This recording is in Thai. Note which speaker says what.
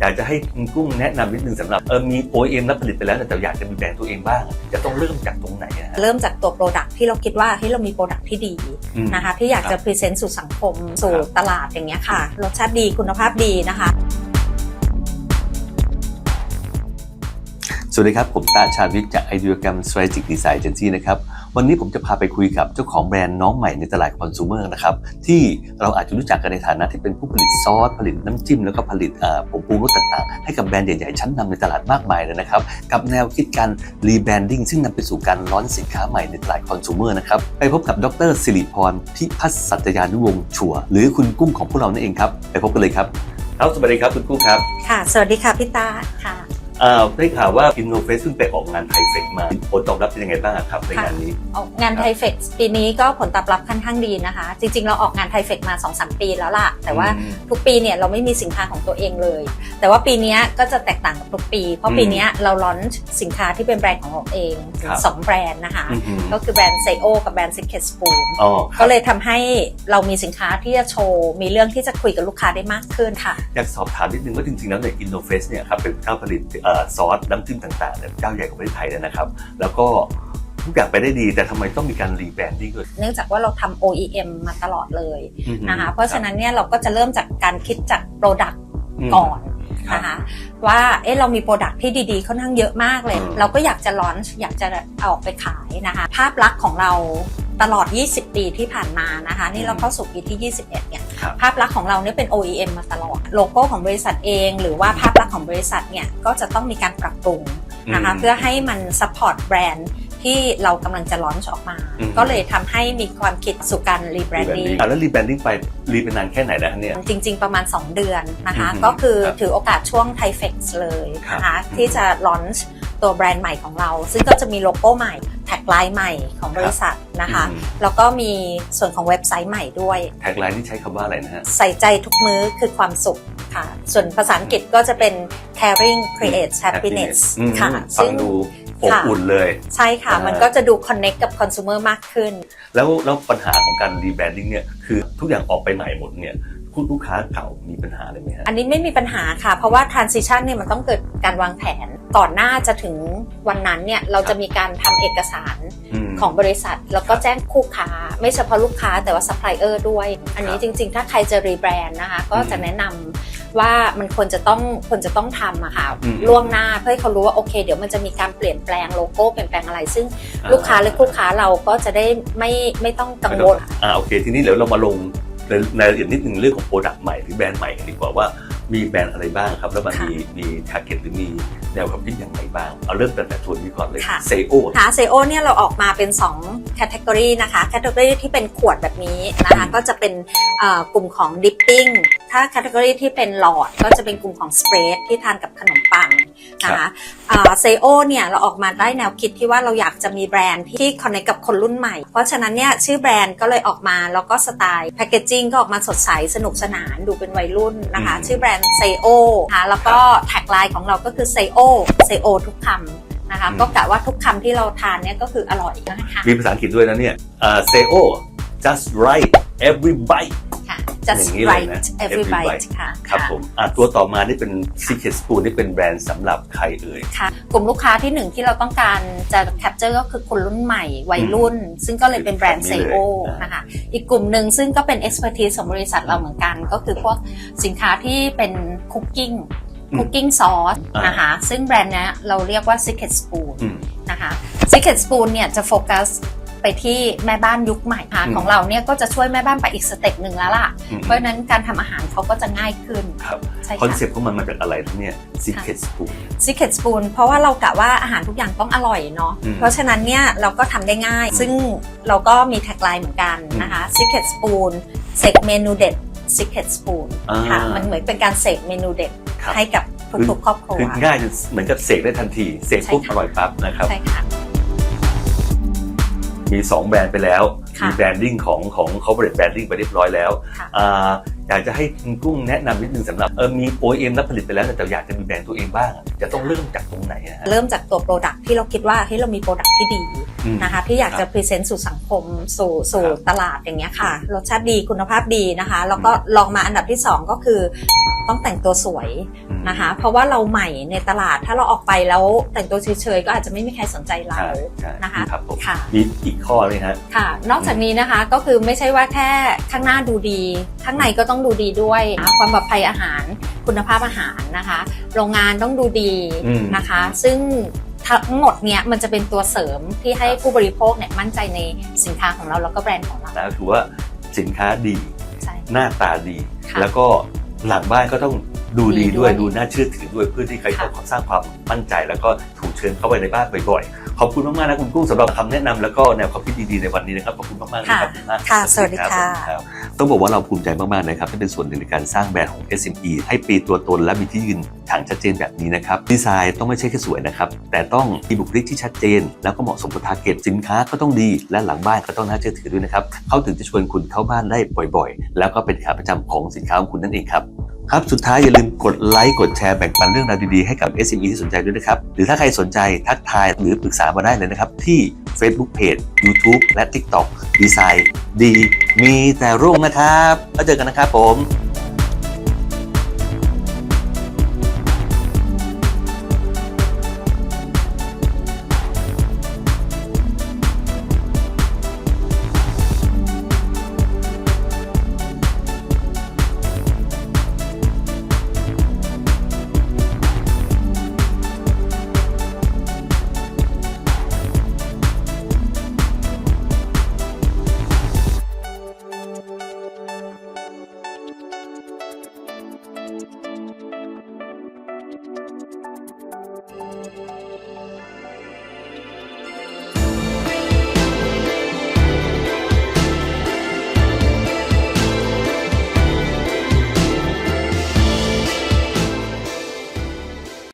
Speaker 1: อยากจะให้คุณกุ้งแนะนำนิดนึงสำหรับเออมี OEM รับผลิตไปแล้ว แต่อยากจะมีแบรนด์ตัวเองบ้าง จะต้องเริ่มจากตรงไหนอะฮะ
Speaker 2: เริ่มจากตัวโปรดักที่เราคิดว่าเฮ้ยเรามีโปรดักที่ดี
Speaker 1: อืม
Speaker 2: นะคะที่อยาก
Speaker 1: ครั
Speaker 2: จะ
Speaker 1: บ
Speaker 2: พรีเซนต์สู่สังคม สู่
Speaker 1: ครับ
Speaker 2: ตลาดอย่างเงี้ยค่ะรสชาติดีคุณภาพดีนะคะ
Speaker 1: สวัสดีครับ ผมตาชาญวิทย์จาก Ideogam Strategic Design Agency นะครับ วันนี้ผมจะพาไปคุยกับเจ้าของแบรนด์น้องใหม่ในตลาดคอน sumer นะครับที่เราอาจจะรู้จักกันในฐานะที่เป็นผู้ผลิตซอส ผลิตน้ำจิ้ม แล้วก็ผลิตเอ่อผงปรุงรสต่างๆ ให้กับแบรนด์ใหญ่ๆ ชั้นนำในตลาดมากมายเลยนะครับ กับแนวคิดการ rebranding ซึ่งนำไปสู่การล้อนสินค้าใหม่ในตลาดคอน sumer นะครับไปพบกับดรสิริพรพิพัฒน์สัตยานุวงศ์ชัวร์หรือคุณกุ้งของพวกเรานั่นเองครับไปพบกันเลยครับครับสวัสดีครับคุณกุ้งครับ
Speaker 2: ค่ะ สวัสดีค่ะพี่ตาค่ะ
Speaker 1: อ่าได้ข่าวว่า Innoface เพิ่งไปออกงานไทเฟกมาผลตอบรับเป็นยังไงบ้างครับในงานนี้
Speaker 2: ออกงานไทเฟกปีนี้ก็ผลตอบรับค่อนข้างดีนะคะ จริง ๆ เราออกงานไทเฟกมา 2-3 ปีแล้วล่ะ แต่ว่า
Speaker 1: อืม
Speaker 2: ทุกปีเนี่ยเราไม่มีสินค้าของตัวเองเลย แต่ว่าปีเนี้ยก็จะแตกต่างกับทุกปี เพราะปีเนี้ยเราลอนสินค้าที่เป็นแบรนด์ของเราเองถึ
Speaker 1: ครั
Speaker 2: ง
Speaker 1: บ
Speaker 2: สองแบรนด์นะคะ
Speaker 1: อืม
Speaker 2: ก็คือแบรนด์ไซโอกับแบรนด์ Secret Spoon
Speaker 1: อ๋อครั
Speaker 2: ก็
Speaker 1: บ
Speaker 2: เลยทำให้เรามีสินค้าที่จะโชว์ มีเรื่องที่จะคุยกับลูกค้าได้มากขึ้นค่ะ
Speaker 1: อยากสอบถามนิดนึงว่าจริงๆแล้วเนี่ย Innoface เนี่ยครับเป็นเจ้าผลิตเอ่อซอสน้ำจิ้มต่างๆเนี่ยเจ้าใหญ่ของประเทศไทยเลยนะครับ แล้วก็ทุกอย่างไปได้ดี แต่ทำไมต้องมีการรีแบรนดิ้งด้วย
Speaker 2: เนื่องจากว่าเราทำ OEM มาตลอดเลย
Speaker 1: อืม
Speaker 2: นะคะเพราะฉะนั้นเนี่ยเราก็จะเริ่มจากการคิดจาก Product
Speaker 1: ม
Speaker 2: ก่อน
Speaker 1: ครับ
Speaker 2: นะคะว่าเอ๊ะเรามีโปรดักที่ดีๆค่อนข้างเยอะมากเลย
Speaker 1: อืม
Speaker 2: เราก็อยากจะลอนช์อยากจะเอาออกไปขายนะคะ ภาพลักษณ์ของเราตลอด 20 ปีที่ผ่านมานะคะ นี่เราเข้าสู่ปีที่ 21เนี่ย
Speaker 1: ครับ
Speaker 2: ภาพลักษณ์ของเราเนี่ยเป็น OEM มาตลอด โลโก้ของบริษัทเอง หรือว่าภาพลักษณ์ของบริษัทเนี่ยก็จะต้องมีการปรับปรุงนะคะ
Speaker 1: อืม
Speaker 2: เพื่อให้มันซัพพอร์ตแบรนด์ที่เรากำลังจะลอนช์ออกมา
Speaker 1: อืม
Speaker 2: ก็เลยทำให้มีความคิดสู่การรีแบรนดิ้ง
Speaker 1: อะแล้วรีแบรนดิ้งไปรีเป็นนานแค่ไหนแล้วเนี่ย
Speaker 2: จริง ๆ ประมาณ 2 เดือนนะคะ
Speaker 1: อืม
Speaker 2: ก็คือ
Speaker 1: ครับ
Speaker 2: ถือโอกาสช่วงไทเฟกซ์เลยนะ
Speaker 1: ครั
Speaker 2: คะ
Speaker 1: บ
Speaker 2: ที่จะลอนช์ ตัวแบรนด์ใหม่ของเรา ซึ่งก็จะมีโลโก้ใหม่แท็กไลน์ใหม่ของบริษัทนะคะ
Speaker 1: อืม
Speaker 2: แล้วก็มีส่วนของเว็บไซต์ใหม่ด้วย
Speaker 1: แท็กไลน์ที่ใช้คำว่าอะไรนะฮะ
Speaker 2: ใส่ใจทุกมื้อคือความสุขค่ะ ส่วนภาษาอังกฤษก็จะเป็น caring creates happiness
Speaker 1: อืม
Speaker 2: ค่ะ
Speaker 1: ฟังดูอบอุ่นเลย
Speaker 2: ใช่ค่ะ
Speaker 1: อ่ามั
Speaker 2: มันก็จะดู connect กับ consumer มากขึ้น
Speaker 1: แล้วแล้วปัญหาของการรีแบรนดิ้งเนี่ยคือทุกอย่างออกไปใหม่หมดเนี่ยคุณ ลูกค้าเก่ามีปัญหาอะไรไหมฮะ
Speaker 2: อันนี้ไม่มีปัญหาค่ะ เพราะว่า transition เนี่ยมันต้องเกิดการวางแผน ก่อนหน้าจะถึงวันนั้นเนี่ยเราจะมีการทำเอกสาร
Speaker 1: ม
Speaker 2: ของบริษัท แล้วก็แจ้งคู่ค้า ไม่เฉพาะลูกค้าแต่ว่าซัพพลายเออร์ด้วย อันนี้
Speaker 1: ครับ
Speaker 2: จริง ๆ ถ้าใครจะรีแบรนด์นะคะ ก็จะแนะนำว่ามันควรจะต้องควรจะต้องทำอะค่ะ
Speaker 1: อืม
Speaker 2: ล่วงหน้าเพื่อให้เขารู้ว่าโอเค เดี๋ยวมันจะมีการเปลี่ยนแปลงโลโก้เปลี่ยนแปลงอะไร ซึ่ง
Speaker 1: อ่
Speaker 2: ลูกค้าหรือคู่ค้าเราก็จะได้ไม่ไม่ต้องกังวล
Speaker 1: อ่าโอเค ทีนี้เดี๋ยวเรามาลง ในรายละเอียดนิดนึงเรื่องของโปรดักต์ใหม่หรือแบรนด์ใหม่กันดีกว่าว่ามีแบรนด์อะไรบ้างครับ แล้วมัน
Speaker 2: ค่ะ
Speaker 1: มีมีทาร์เก็ตหรือมีแนวความคิดอย่างไรบ้าง เอาเริ่มตั้งแต่ส่วนนี้ก่อนเลย
Speaker 2: ค่ะ
Speaker 1: เซโอ
Speaker 2: ค่ะเซโอเนี่ยเราออกมาเป็น2แคตตากรีนะคะแคตตากรีที่เป็นขวดแบบนี้นะคะก็จะเป็นเอ่อกลุ่มของดิปปิ้งถ้าแคตตากรีที่เป็นหลอดก็จะเป็นกลุ่มของสเปรดที่ทานกับขนมปัง นะคะเซโอเนี่ยเราออกมาได้แนวคิดที่ว่าเราอยากจะมีแบรนด์ที่คอนเนคกับคนรุ่นใหม่ เพราะฉะนั้นเนี่ยชื่อแบรนด์ก็เลยออกมาแล้วก็สไตล์แพคเกจจิ้งก็ออกมาสดใสสนุกสนานดูเป็นวัยรุ่นนะคะ
Speaker 1: อืม
Speaker 2: ชื่อแบรนด์เซโอนะคะแล้วก็แท็กไลน์ของเราก็คือเซโอเซโอทุกคำนะคะ
Speaker 1: อืม
Speaker 2: ก็กะว่าทุกคำที่เราทานเนี่ยก็คืออร่อยนะคะ
Speaker 1: มีภาษาอังกฤษด้วยนะเนี่ยเซโอ just right every bite
Speaker 2: ค่ะ
Speaker 1: อ
Speaker 2: just
Speaker 1: ย่างนี้เลย
Speaker 2: right
Speaker 1: นะ
Speaker 2: every
Speaker 1: every
Speaker 2: bite
Speaker 1: bite
Speaker 2: ค่ะ
Speaker 1: ครับะผมอะตัวต่อมานี่เป็น Secret Spoon นี่เป็นแบรนด์สำหรับใครเอ่ย
Speaker 2: ค่ะ กลุ่มลูกค้าที่หนึ่งที่เราต้องการจะแคปเจอร์ก็คือคนรุ่นใหม่วัยรุ่น ซึ่งก็เลยเป็นแบรนด์
Speaker 1: แบบ
Speaker 2: เซ
Speaker 1: นี้เลย
Speaker 2: โอ
Speaker 1: อ่าน
Speaker 2: นะคะอีกกลุ่มหนึ่งซึ่งก็เป็น expertise ของบริษัทเราเหมือนกัน ก็คือพวกสินค้าที่เป็นคุกกิ้ง
Speaker 1: อืม
Speaker 2: คุกกิ้งซอส
Speaker 1: อ่าน
Speaker 2: นะคะซึ่งแบรนด์เนี้ยเราเรียกว่า Secret Spoon
Speaker 1: อืม
Speaker 2: นะคะ Secret Spoon เนี่ยจะโฟกัส ไปที่แม่บ้านยุคใหม่ค่ะ
Speaker 1: อืม
Speaker 2: ของเราเนี่ยก็จะช่วยแม่บ้านไปอีกสเต็ปหนึ่งแล้วล่ะ
Speaker 1: อืม
Speaker 2: เพราะฉะนั้นการทำอาหารเขาก็จะง่ายขึ้น
Speaker 1: ครับ
Speaker 2: ใช่
Speaker 1: คอน
Speaker 2: ค่ะ
Speaker 1: เซ็ปต์ของมันมาจากอะไรนะเนี่ย Secret Spoon
Speaker 2: Secret Spoon เพราะว่าเรากะว่าอาหารทุกอย่างต้องอร่อยเนาะ
Speaker 1: อืม
Speaker 2: เพราะฉะนั้นเนี่ยเราก็ทำได้ง่าย
Speaker 1: อืม
Speaker 2: ซึ่งเราก็มีแท็กไลน์เหมือนกันนะคะ Secret Spoon เสกเมนูเด็ด Secret Spoon
Speaker 1: อ่า
Speaker 2: ค่ะมันเหมือนเป็นการเสกเมนูเด็ด
Speaker 1: ครับ
Speaker 2: ให้กับทุกๆครอบครัว
Speaker 1: คือง่ายเหมือนกับเสกได้ทันทีเสกปุ๊บ
Speaker 2: ใช่
Speaker 1: อ
Speaker 2: ค่ะ
Speaker 1: ร่อยปั๊บนะครับ
Speaker 2: ใช่ค่ะ
Speaker 1: มี 2 แบรนด์ไปแล้ว
Speaker 2: ค่ะ
Speaker 1: มีแบรนดิ้งของของ corporate branding ไปเรียบร้อยแล้ว
Speaker 2: ค่ะ
Speaker 1: อ่าอยากจะให้คุณกุ้งแนะนำนิดนึงสำหรับเออมี OEM รับผลิตไปแล้ว แต่อยากจะมีแบรนด์ตัวเองบ้าง จะต้องเริ่มจากตรงไหนอะฮะ
Speaker 2: เริ่มจากตัวโปรดักที่เราคิดว่าเฮ้ยเรามีโปรดักที่ดี
Speaker 1: อืม
Speaker 2: นะคะที่อยาก
Speaker 1: ครั
Speaker 2: จะ
Speaker 1: บ
Speaker 2: พรีเซนต์สู่สังคมสู่สู่
Speaker 1: ครับ
Speaker 2: ตลาดอย่างเงี้ยค่ะรสชาติดีคุณภาพดีนะคะ แล้วก็ลองมาอันดับที่ 2 ก็คือ ต้องแต่งตัวสวย
Speaker 1: อืม
Speaker 2: นะคะ เพราะว่าเราใหม่ในตลาดถ้าเราออกไปแล้วแต่งตัวเฉยๆก็อาจจะไม่มีใครสนใจเรา
Speaker 1: ใช่ใช่
Speaker 2: นะคะ
Speaker 1: ครับผม
Speaker 2: ค่ะ
Speaker 1: มีอีกข้อเลยฮะ
Speaker 2: ค่ะ นอกจากนี้นะคะก็คือไม่ใช่ว่าแค่ข้างหน้าดูดี ข้างในก็ต้องดูดีด้วยนะความปลอดภัยอาหารคุณภาพอาหารนะคะ โรงงานต้องดูดี
Speaker 1: อืม
Speaker 2: นะคะ ซึ่งทั้งหมดเนี้ยมันจะเป็นตัวเสริมที่ให้ผู้บริโภคเนี่ยมั่นใจในสินค้าของเราแล้วก็แบรนด์ของเรา
Speaker 1: นะก็คือว่าสินค้าดี
Speaker 2: ใช่
Speaker 1: หน้าตาดี
Speaker 2: ค่ะ
Speaker 1: แล้วก็ หลังบ้านก็ต้องดูดี
Speaker 2: ดีด้
Speaker 1: ด้
Speaker 2: ว
Speaker 1: วยยดูน่าเชื่อถือด้วยเพื่อที่ใคร
Speaker 2: ค่ะ
Speaker 1: ต้องสร้างความมั่นใจ แล้วก็ถูกเชิญเข้าไปในบ้านบ่อยๆขอบคุณมากๆนะคุณกุ้งสำหรับคำแนะนำแล้วก็แนวความคิดดีๆในวันนี้นะครับขอบคุณมากๆเลยครับ
Speaker 2: ค่ะสวัสดีค่ะ
Speaker 1: รับต้องบอกว่าเราภูมิใจมากๆนะครับที่เป็นส่วนหนึ่งในการสร้างแบรนด์ของ SME ให้ปีตัวตนและมีที่ยืน อย่างชัดเจนแบบนี้นะครับดีไซน์ต้องไม่ใช่แค่สวยนะครับแต่ต้องมีบุคลิกที่ชัดเจน แล้วก็เหมาะสมกับทาร์เก็ตสินค้าก็ต้องดี และหลังบ้านก็ต้องน่าเชื่อถือด้วยนะครับเขาถึงจะชวนคุณเข้าบ้านได้บ่อยๆ แล้วก็เป็นขาประจำของสินค้าของคุณนั่นเองครับครับ สุดท้ายอย่าลืมกดไลค์กดแชร์แบ่งปันเรื่องราวดีๆให้กับ SME ที่สนใจด้วยนะครับ หรือถ้าใครสนใจทักทายหรือปรึกษามาได้เลยนะครับ ที่ Facebook Page YouTube และ TikTok ดีไซน์ดีมีแต่รุ่งนะครับ แล้วเจอกันนะครับผม